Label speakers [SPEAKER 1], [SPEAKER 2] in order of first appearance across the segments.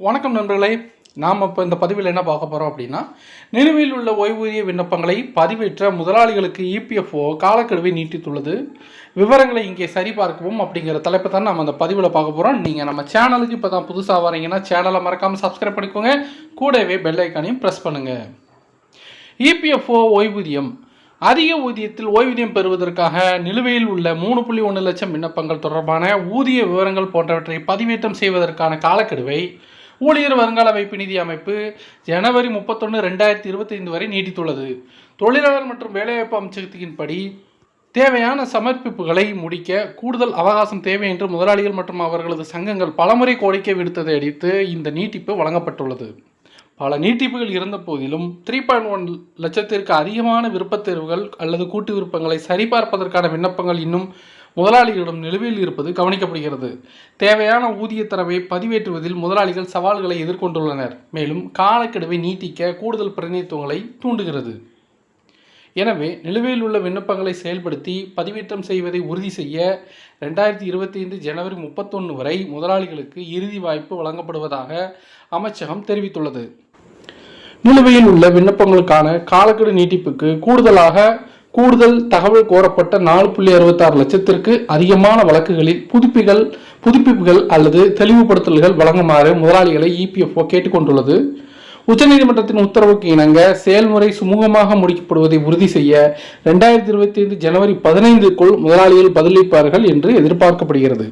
[SPEAKER 1] வணக்கம் நண்பர்களே நாம் இப்போ இந்த பதிவில் என்ன பார்க்க போகிறோம் அப்படின்னா நிலுவையில் உள்ள ஓய்வூதிய விண்ணப்பங்களை பதிவேற்ற முதலாளிகளுக்கு இபிஎஃப்ஓ காலக்கெடுவை நீட்டித்துள்ளது. விவரங்களை இங்கே சரிபார்க்கவும் அப்படிங்கிற தலைப்பை தான் நம்ம அந்த பதிவில் பார்க்க போகிறோம் நீங்கள் நம்ம சேனலுக்கு இப்போ தான் புதுசாக வரீங்கன்னா சேனலை மறக்காமல் சப்ஸ்கிரைப் பண்ணிக்கோங்க. கூடவே பெல் ஐக்கானையும் ப்ரெஸ் பண்ணுங்கள் இபிஎஃப்ஓ ஓய்வூதியம். அதிக ஊதியத்தில் ஓய்வூதியம் பெறுவதற்காக நிலுவையில் உள்ள மூணு புள்ளி ஒன்று லட்சம் விண்ணப்பங்கள் தொடர்பான ஊதிய விவரங்கள் போன்றவற்றை பதிவேற்றம் செய்வதற்கான காலக்கெடுவை ஊழியர் வருங்கால வைப்பு நிதி அமைப்பு ஜனவரி முப்பத்தொன்று ரெண்டாயிரத்தி இருபத்தைந்து வரை நீட்டித்துள்ளது. தொழிலாளர் மற்றும் வேலைவாய்ப்பு அமைச்சகத்தின்படி தேவையான சமர்ப்பிப்புகளை முடிக்க கூடுதல் அவகாசம் தேவை என்று முதலாளிகள் மற்றும் அவர்களது சங்கங்கள் பலமுறை கோரிக்கை விடுத்ததை அடுத்து இந்த நீட்டிப்பு வழங்கப்பட்டுள்ளது. பல நீட்டிப்புகள் இருந்த போதிலும் த்ரீ பாயிண்ட் ஒன் லட்சத்திற்கு அதிகமான விருப்பத் தேர்வுகள் அல்லது கூட்டு விருப்பங்களை சரிபார்ப்பதற்கான விண்ணப்பங்கள் இன்னும் முதலாளிகளிடம் நிலுவையில் இருப்பது கவனிக்கப்படுகிறது. தேவையான ஊதிய தரவை பதிவேற்றுவதில் முதலாளிகள் சவால்களை எதிர்கொண்டுள்ளனர். மேலும் காலக்கெடுவை நீட்டிக்க கூடுதல் பிரதிநிதித்துவங்களை தூண்டுகிறது. எனவே நிலுவையில் உள்ள விண்ணப்பங்களை செயல்படுத்தி பதிவேற்றம் செய்வதை உறுதி செய்ய ரெண்டாயிரத்தி இருபத்தி ஐந்து ஜனவரி முப்பத்தொன்று வரை முதலாளிகளுக்கு இறுதி வாய்ப்பு வழங்கப்படுவதாக அமைச்சகம் தெரிவித்துள்ளது. நிலுவையில் உள்ள விண்ணப்பங்களுக்கான காலக்கெடு நீட்டிப்புக்கு கூடுதலாக கூடுதல் தகவல் கோரப்பட்ட நாலு புள்ளி அறுபத்தாறு லட்சத்திற்கு அதிகமான வழக்குகளில் புதுப்பிகள் புதுப்பிப்புகள் அல்லது தெளிவுபடுத்தல்கள் வழங்குமாறு முதலாளிகளை இபிஎஃப்ஓ கேட்டுக்கொண்டுள்ளது. உச்சநீதிமன்றத்தின் உத்தரவுக்கு இணங்க செயல்முறை சுமூகமாக முடிக்கப்படுவதை உறுதி செய்ய ரெண்டாயிரத்தி இருபத்தி ஐந்து ஜனவரி பதினைந்துக்குள் முதலாளிகள் பதிலளிப்பார்கள் என்று எதிர்பார்க்கப்படுகிறது.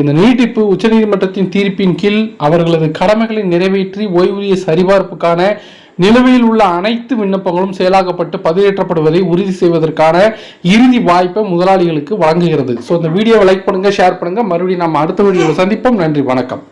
[SPEAKER 1] இந்த நீட்டிப்பு உச்சநீதிமன்றத்தின் தீர்ப்பின் கீழ் அவர்களது கடமைகளை நிறைவேற்றி ஓய்வூதிய சரிபார்ப்புக்கான நிலுவையில் உள்ள அனைத்து விண்ணப்பங்களும் செயலாக்கப்பட்டு பதிவேற்றப்படுவதை உறுதி செய்வதற்கான இறுதி வாய்ப்பை முதலாளிகளுக்கு வழங்குகிறது. ஸோ இந்த வீடியோவை லைக் பண்ணுங்கள் ஷேர் பண்ணுங்கள் மறுபடியும் நம்ம அடுத்த வீடியோவில் சந்திப்போம். நன்றி வணக்கம்.